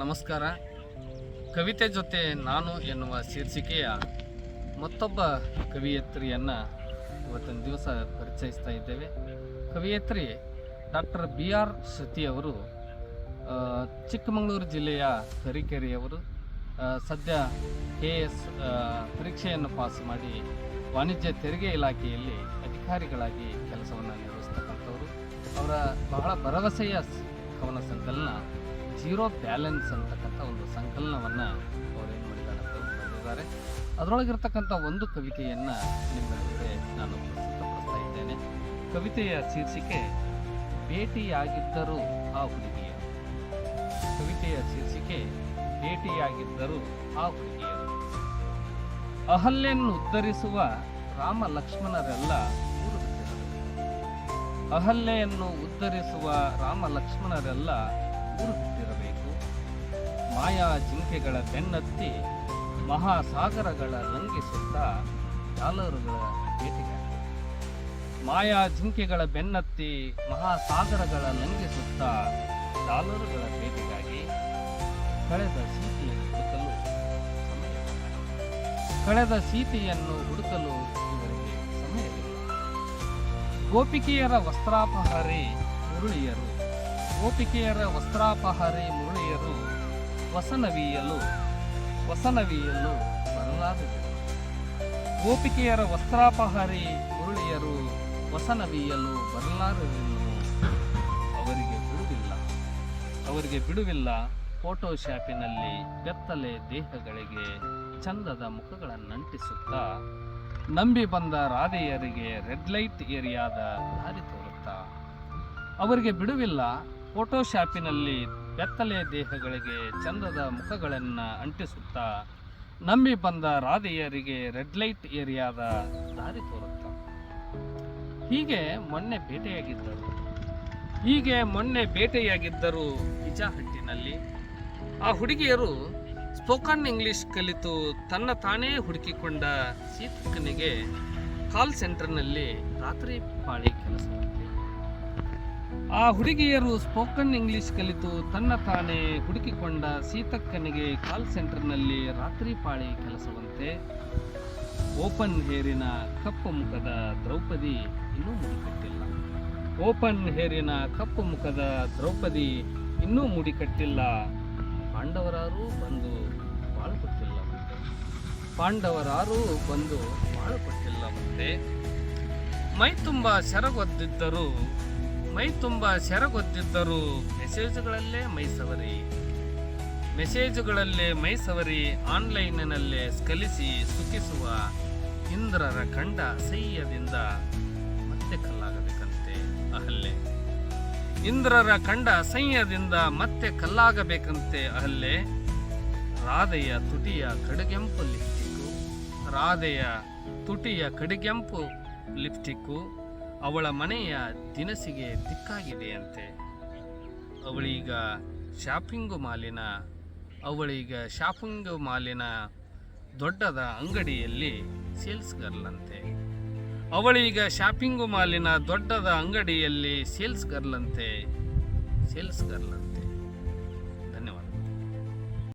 ನಮಸ್ಕಾರ. ಕವಿತೆ ಜೊತೆ ನಾನು ಎನ್ನುವ ಶೀರ್ಷಿಕೆಯ ಮತ್ತೊಬ್ಬ ಕವಿಯತ್ರಿಯನ್ನು ಇವತ್ತಿನ ದಿವಸ ಪರಿಚಯಿಸ್ತಾ ಇದ್ದೇವೆ. ಕವಿಯತ್ರಿ ಡಾಕ್ಟರ್ ಬಿ ಆರ್ ಅವರು ಚಿಕ್ಕಮಗಳೂರು ಜಿಲ್ಲೆಯ ತರೀಕೆರೆಯವರು ಸದ್ಯ ಕೆ ಎಸ್ ಪರೀಕ್ಷೆಯನ್ನು ಪಾಸ್ ಮಾಡಿ ವಾಣಿಜ್ಯ ತೆರಿಗೆ ಇಲಾಖೆಯಲ್ಲಿ ಅಧಿಕಾರಿಗಳಾಗಿ ಕೆಲಸವನ್ನು ನಿರ್ವಹಿಸ್ತಕ್ಕಂಥವರು. ಅವರ ಬಹಳ ಭರವಸೆಯ ಕವನ ಸಂಕಲನ ಜೀರೋ ಬ್ಯಾಲೆನ್ಸ್ ಅಂತಕ್ಕಂಥ ಒಂದು ಸಂಕಲನವನ್ನು ಅವರೇನು ಮಾಡಿದ್ದಾರೆ ಅಂತ ಬಂದಿದ್ದಾರೆ ಅದರೊಳಗಿರ್ತಕ್ಕಂಥ ಒಂದು ಕವಿತೆಯನ್ನು ನಿಮ್ಮ ಮುಂದೆ ನಾನು ಪ್ರಸ್ತುತಪಡಿಸ್ತಾ ಇದ್ದೇನೆ. ಕವಿತೆಯ ಶೀರ್ಷಿಕೆ, ಭೇಟಿಯಾಗಿದ್ದರೂ ಆ ಹುಡುಗಿಯರು. ಕವಿತೆಯ ಶೀರ್ಷಿಕೆ, ಭೇಟಿಯಾಗಿದ್ದರೂ ಆ ಹುಡುಗಿಯರು. ಅಹಲ್ಯನ್ನು ಉದ್ಧರಿಸುವ ರಾಮ ಲಕ್ಷ್ಮಣರೆಲ್ಲ ಬಿಟ್ಟಿರಬೇಕು ಅಹಲ್ಯೆಯನ್ನು ಉದ್ಧರಿಸುವ ರಾಮ ಲಕ್ಷ್ಮಣರೆಲ್ಲ ಊರು ಮಾಯಾ ಜಿಂಕೆಗಳ ಬೆನ್ನತ್ತಿ ಮಹಾಸಾಗರಗಳ ಲಂಘಿಸುತ್ತಾ ಡಾಲರುಗಳ ಭೇಟಿಗಾಗಿ ಮಾಯಾ ಜಿಂಕೆಗಳ ಬೆನ್ನತ್ತಿ ಮಹಾಸಾಗರಗಳ ಲಂಘಿಸುತ್ತಾ ಡಾಲರುಗಳ ಭೇಟಿಗಾಗಿ ಕಳೆದ ಸೀತೆಯನ್ನು ಹುಡುಕಲು ಕಳೆದ ಸೀತೆಯನ್ನು ಹುಡುಕಲು ಇವರಿಗೆ ಸಮಯವಿಲ್ಲ ಗೋಪಿಕೆಯರ ವಸ್ತ್ರಾಪಹಾರಿ ಮುರುಳಿಯರು, ಗೋಪಿಕೆಯರ ವಸ್ತ್ರಾಪಹಾರಿ ಮುರುಳಿಯರು ವಸನವೀಯಲು ವಸನವೀಯಲು ಬರಲಾರದು ಗೋಪಿಕೆಯರ ವಸ್ತ್ರಾಪಹಾರಿ ಮುರುಳಿಯರು ವಸನವೀಯಲು ಬರಲಾರದೆನ್ನು ಅವರಿಗೆ ಬಿಡುವಿಲ್ಲ. ಅವರಿಗೆ ಬಿಡುವಿಲ್ಲ ಫೋಟೋಶಾಪಿನಲ್ಲಿ ಬೆತ್ತಲೆ ದೇಹಗಳಿಗೆ ಚಂದದ ಮುಖಗಳನ್ನಂಟಿಸುತ್ತಾ, ನಂಬಿ ಬಂದ ರಾಧೆಯರಿಗೆ ರೆಡ್ ಲೈಟ್ ಏರಿಯಾದ ದಾರಿ ತೋರುತ್ತಾ, ಅವರಿಗೆ ಬಿಡುವಿಲ್ಲ ಫೋಟೋ ಶಾಪಿನಲ್ಲಿ ಬೆತ್ತಲೆ ದೇಹಗಳಿಗೆ ಚಂದದ ಮುಖಗಳನ್ನು ಅಂಟಿಸುತ್ತಾ ನಂಬಿ ಬಂದ ರಾಧೆಯರಿಗೆ ರೆಡ್ ಲೈಟ್ ಏರಿಯಾದ ದಾರಿ ತೋರುತ್ತ. ಹೀಗೆ ಮೊನ್ನೆ ಬೇಟೆಯಾಗಿದ್ದರು. ಹೀಗೆ ಮೊನ್ನೆ ಬೇಟೆಯಾಗಿದ್ದರು ಇಜಾಹಟ್ಟಿನಲ್ಲಿ. ಆ ಹುಡುಗಿಯರು ಸ್ಪೋಕನ್ ಇಂಗ್ಲಿಷ್ ಕಲಿತು ತನ್ನ ತಾನೇ ಹುಡುಕಿಕೊಂಡ ಸೀತಕ್ಕನಿಗೆ ಕಾಲ್ ಸೆಂಟರ್ನಲ್ಲಿ ರಾತ್ರಿ ಪಾಳಿ ಕೆಲಸವಂತೆ ಆ ಹುಡುಗಿಯರು ಸ್ಪೋಕನ್ ಇಂಗ್ಲಿಷ್ ಕಲಿತು ತನ್ನ ತಾನೇ ಹುಡುಕಿಕೊಂಡ ಸೀತಕ್ಕನಿಗೆ ಕಾಲ್ ಸೆಂಟರ್ನಲ್ಲಿ ರಾತ್ರಿ ಪಾಳಿ ಕೆಲಸವಂತೆ ಓಪನ್ ಹೇರಿನ ಕಪ್ಪು ಮುಖದ ದ್ರೌಪದಿ ಇನ್ನೂ ಮುಡಿಕಟ್ಟಿಲ್ಲ. ಓಪನ್ ಹೇರಿನ ಕಪ್ಪು ಮುಖದ ದ್ರೌಪದಿ ಇನ್ನೂ ಮುಡಿಕಟ್ಟಿಲ್ಲ. ಪಾಂಡವರಾರೂ ಬಂದು ಬಾಳು ಕೊಟ್ಟಿಲ್ಲವಂತೆ ಪಾಂಡವರಾರೂ ಬಂದು ಬಾಳು ಕೊಟ್ಟಿಲ್ಲವಂತೆ ಮೈ ತುಂಬ ಸೆರಗೊದ್ದಿದ್ದರು ಮೈ ತುಂಬ ಸೆರಗೊದ್ದಿದ್ದರು ಮೆಸೇಜ್ಗಳಲ್ಲೇ ಮೈ ಸವರಿ. ಮೆಸೇಜುಗಳಲ್ಲೇ ಮೈ ಸವರಿ ಆನ್ಲೈನಿನಲ್ಲೇ ಸ್ಕಲಿಸಿ ಸುಖಿಸುವ ಇಂದ್ರರ ಕಂಡ ಸಹ್ಯದಿಂದ ಮತ್ತೆ ಕಲ್ಲಾಗಬೇಕಂತೆ. ಅಹಲ್ಲೆ. ಇಂದ್ರರ ಕಂಡ ಅಸಹ್ಯದಿಂದ ಮತ್ತೆ ಕಲ್ಲಾಗಬೇಕಂತೆ ಅಹಲ್ಲೆ. ರಾಧೆಯ ತುಟಿಯ ಕಡುಗೆಂಪು ಲಿಪ್ಟಿಕ್ಕು. ರಾಧೆಯ ತುಟಿಯ ಕಡುಗೆಂಪು ಲಿಪ್ಟಿಕ್ಕು. ಅವಳ ಮನೆಯ ದಿನಸಿಗೆ ದಿಕ್ಕಾಗಿದೆಯಂತೆ ಅವಳೀಗ ಶಾಪಿಂಗು ಮಾಲಿನ, ಅವಳೀಗ ಶಾಪಿಂಗ್ ಮಾಲಿನ ದೊಡ್ಡದ ಅಂಗಡಿಯಲ್ಲಿ ಸೇಲ್ಸ್ ಗರ್ಲ್ ಅಂತೆ. ಅವಳೀಗ ಶಾಪಿಂಗು ಮಾಲಿನ ದೊಡ್ಡದ ಅಂಗಡಿಯಲ್ಲಿ ಸೇಲ್ಸ್ ಗರ್ಲ್ ಅಂತೆ. Sales girl